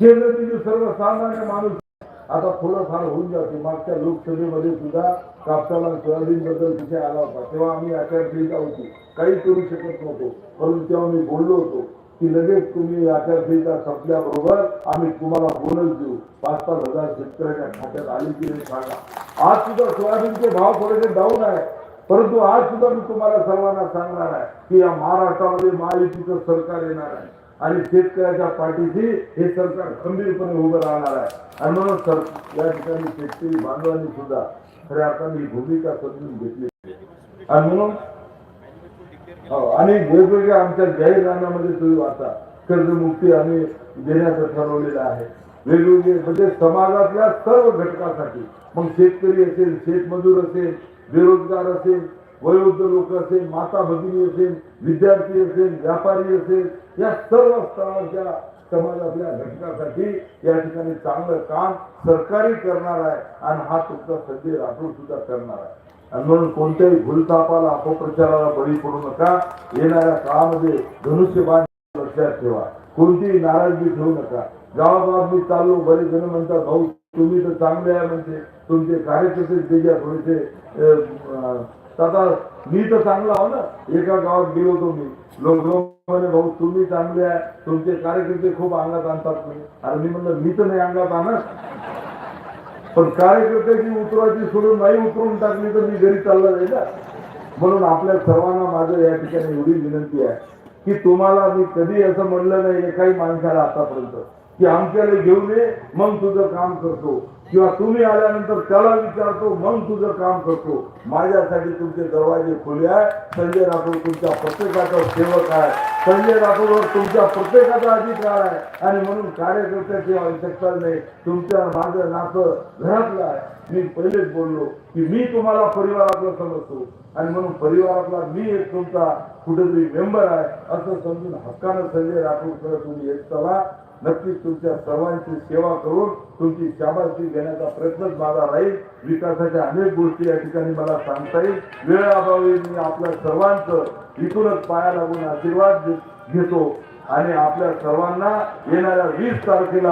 जनतेचे सर्वसामान्य माणूस. आता थोडंफार होऊन जाते मागच्या लोकसभेमध्ये सुद्धा कापसाला सोयाबीन बद्दल तिथे आला होता. तेव्हा आम्ही आचारसंहिता होती. काही करू शकत नव्हतो. परंतु तेव्हा मी बोललो होतो की लगेच तुम्ही आचारसंहिता संपल्याबरोबर आम्ही तुम्हाला बोनस देऊ. पाच पाच हजार शेतकऱ्याच्या खात्यात आली की नाही सांगा. आज सुद्धा सोयाबीनचे भाव थोडेसे डाऊन आहे परंतु आज सुद्धा मी तुम्हाला सर्वांना सांगणार आहे की या महाराष्ट्रामध्ये महायुतीचं सरकार येणार आहे. आणि शेतकऱ्याच्या पाठीशी हे सरकार खंबीरपणे उभं राहणार आहे. आणि म्हणून सर या ठिकाणी शेतकरी बांधवांनी सुद्धा खऱ्या अर्थाने ही भूमिका समजून घेतली. आणि म्हणून हो, आणि वेगवेगळ्या आमच्या जाहीरनाम्यामध्ये तुम्ही वाचा. कर्जमुक्ती आम्ही देण्याचं ठरवलेलं आहे. वेगवेगळे म्हणजे समाजातल्या सर्व घटकासाठी. मग शेतकरी असेल शेतमजूर असेल बेरोजगार असेल वयोवृद्ध लोक असेल माता भगिनी असेल विद्यार्थी असेल व्यापारी असेल या सर्व स्तराच्या समाजातल्या घटकासाठी या ठिकाणी चांगलं काम सरकारी करणार आहे आणि हा तुमचा संजय राठोड सुद्धा करणार आहे. आणि म्हणून कोणत्याही भूलतापाला अपप्रचाराला बळी पडू नका. येणाऱ्या काळामध्ये धनुष्यबाण लक्षात ठेवा. कोणतीही नाराजगी ठेवू नका. गावागावात मी चालू बरेच जण म्हणतात भाऊ तुम्ही तर चांगले आहे म्हणजे तुमचे कार्यकर्ते त्याच्या थोडेसे आता मी तर चांगला आहो ना. एका गावात गेलो तुम्ही मी. लोक म्हणे भाऊ तुम्ही चांगले आहे. तुमचे कार्यकर्ते खूप अंगात आणतात तुम्ही अरे मी म्हणलं मी तर नाही अंगात आणत. पण कार्यकर्त्याची उतरवायची सोडून नाही उतरून टाकली तर मी घरी चालला जाईल ना. म्हणून आपल्या सर्वांना माझं या ठिकाणी एवढी विनंती आहे की तुम्हाला मी कधी असं म्हणलं नाही एकाही माणसाला आतापर्यंत की आमच्याला घेऊन ये मग तुझं काम करतो. किंवा तुम्ही आल्यानंतर त्याला विचारतो मग तुझं काम करतो माझ्यासाठी तुमचे दरवाजे खुले आहे संजय राठोड तुमच्या प्रत्येकाचा सेवक आहे संजय राठोडवर तुमच्या प्रत्येकाचा अधिकार आहे. आणि म्हणून कार्यकर्त्याची आवश्यकता नाही तुमच्या माझं नातं घरातलं आहे. मी पहिलेच बोललो की मी तुम्हाला परिवारातलं समजतो. आणि म्हणून परिवारातला मी एक तुमचा कुठेतरी मेंबर आहे असं समजून हक्कानं संजय राठोडकडे तुम्ही येत चला. नक्कीच तुमच्या सर्वांची सेवा करून तुमची शाबासकी घेण्याचा प्रयत्नच माझा राहील. विकासाच्या अनेक गोष्टी या ठिकाणी मला सांगता येईल. वेळाभावी मी आपल्या सर्वांचं इथूनच पाया लागून आशीर्वाद घेतो आणि आपल्या सर्वांना येणाऱ्या वीस तारखेला